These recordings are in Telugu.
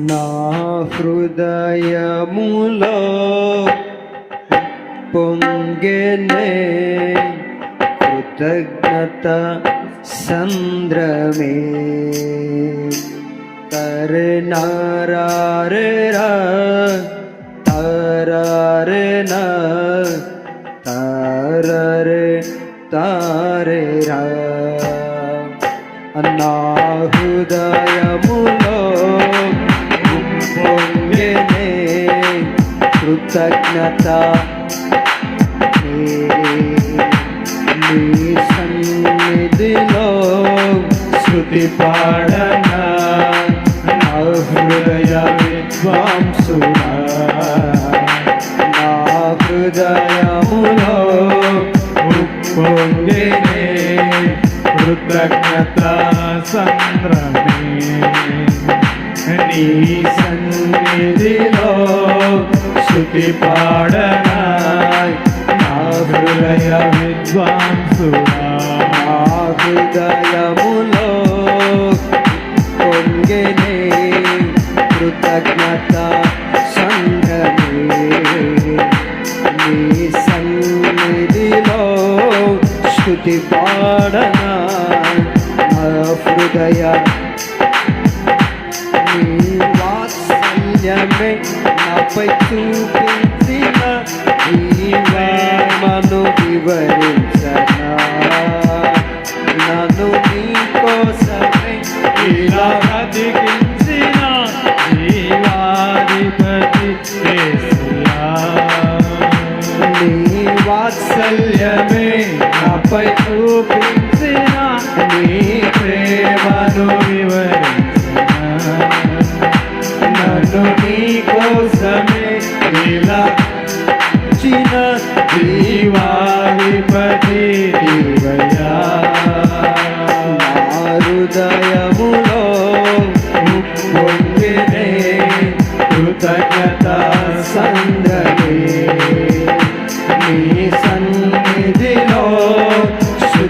నా హృదయములో పొంగెనే కృతజ్ఞత సంద్రమే తరనారారేరా తారారేనా తారరే తారేరా నా హృదయములో పొంగెనే కృతజ్ఞత నీ సన్నిధిలో శృతి పాడన? నా హృదయ విద్వాంసునా నా హృదయములో పొంగినే కృతజ్ఞత సంద్రమే. నీ సన్నిధిలో శృతి పాడన? నా హృదయ విద్వాంసుడా? పాడన నా హృదయ. నీ వాత్సల్యమే నాపై చూపించిన నీ ప్రేమను వివరించనా. చూపించిన నీ ప్రేమను నన్ను నీ కోసమే ఇలా చిన్న జీవాధిపతి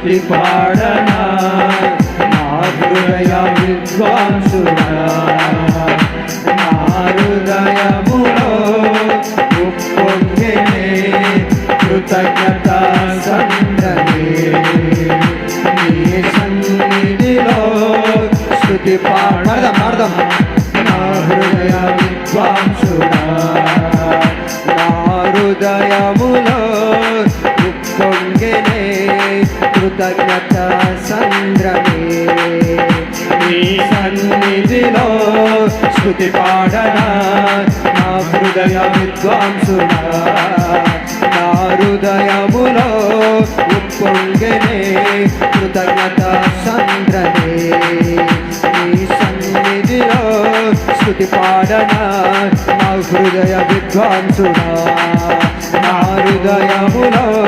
Be part of us. కృతజ్ఞత సంద్రమే. నీ సన్నిధిలో స్థుతి పాడనా? నా హృదయ విద్వాంసుడా. నా హృదయములో ఉప్పొంగనే కృతజ్ఞత సంద్రమే. నీ సన్నిధిలో స్థుతి పాడనా? నా హృదయ విద్వాంసుడా. నా హృదయములో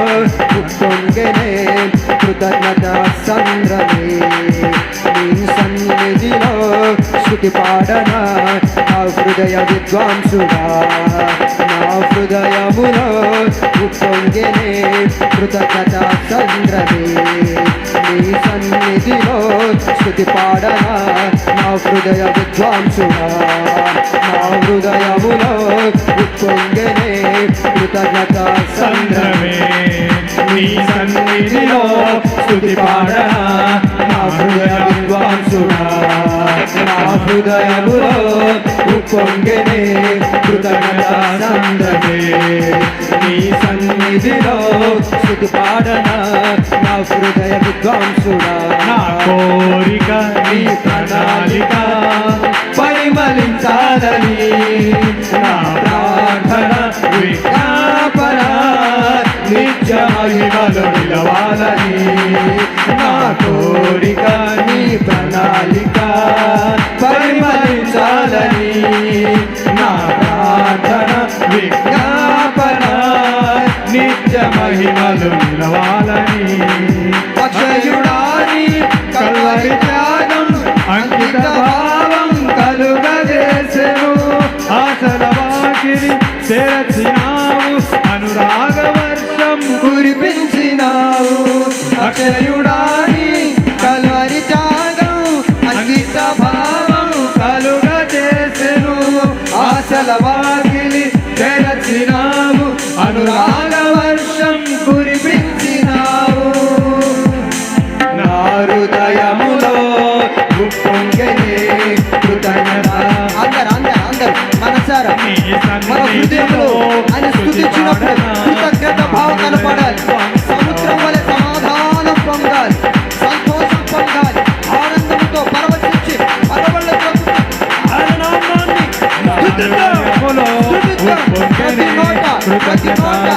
కృతజ్ఞత నీ సన్నిధిలో స్థుతి పాడనా నా హృదయ విద్వాంసుడా నా హృదయములో ఉప్పొంగెనే కృతజ్ఞత సంద్రమే నీ సన్నిధిలో స్థుతి పాడనా నా హృదయ విద్వాంసుడా నా హృదయములో ఉప్పొంగెనే కృతజ్ఞత చంద్ర స్తుతి నా హృదయ విద్వాంసుడా నా హృదయములో ఉప్పొంగెనే కృతజ్ఞత నీ సన్నిధిలో స్థుతి పాడనా నా హృదయ విద్వాంసుడా నా కోరిక నీ ప్రణాళిక పరిమళించాలని కోరిక నీ ప్రణాళిక పరిమళించాలని నా ప్రార్థన విజ్ఞాపన నిత్య మహిమలు నిలవాలని అక్షయుడాని కల్వరి త్యాగం అంకిత భావం కలుగజేసెను. ఆసల వాకిరి తెరచినావు అనురాగ వర్షం కురిపించినావు. అక్షయుడాని ಸರಳವಾಗಿಲಿ ప్రతి నోట ప్రతి నోట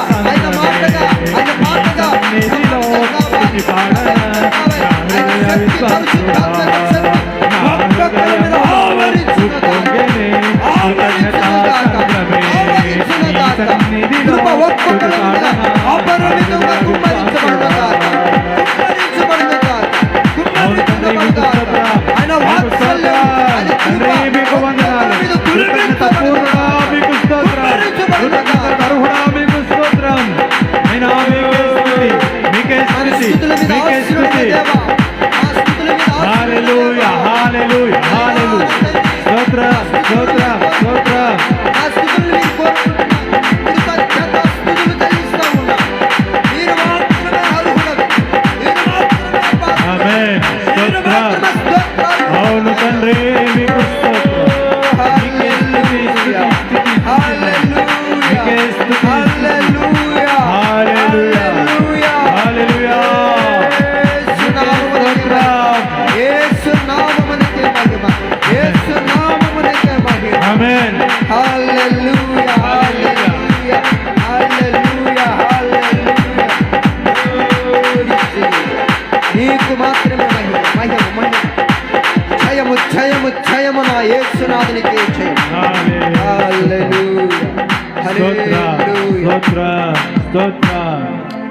Amen. Hallelujah. Hallelujah. Hallelujah. Hallelujah. నీకు మాత్రమే మహిమ మహిమ మహిమ జయము జయము జయము నా యేసునాథునికి జయం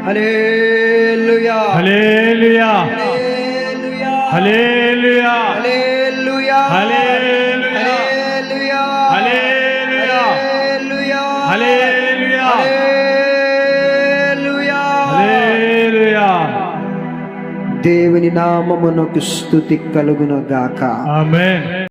హల్లెలూయా హల్లెలూయా హల్లెలూయా హల్లెలూయా హల్లెలూయా దేవుని నామమునకు స్థుతి కలుగును గాక ఆమెన్.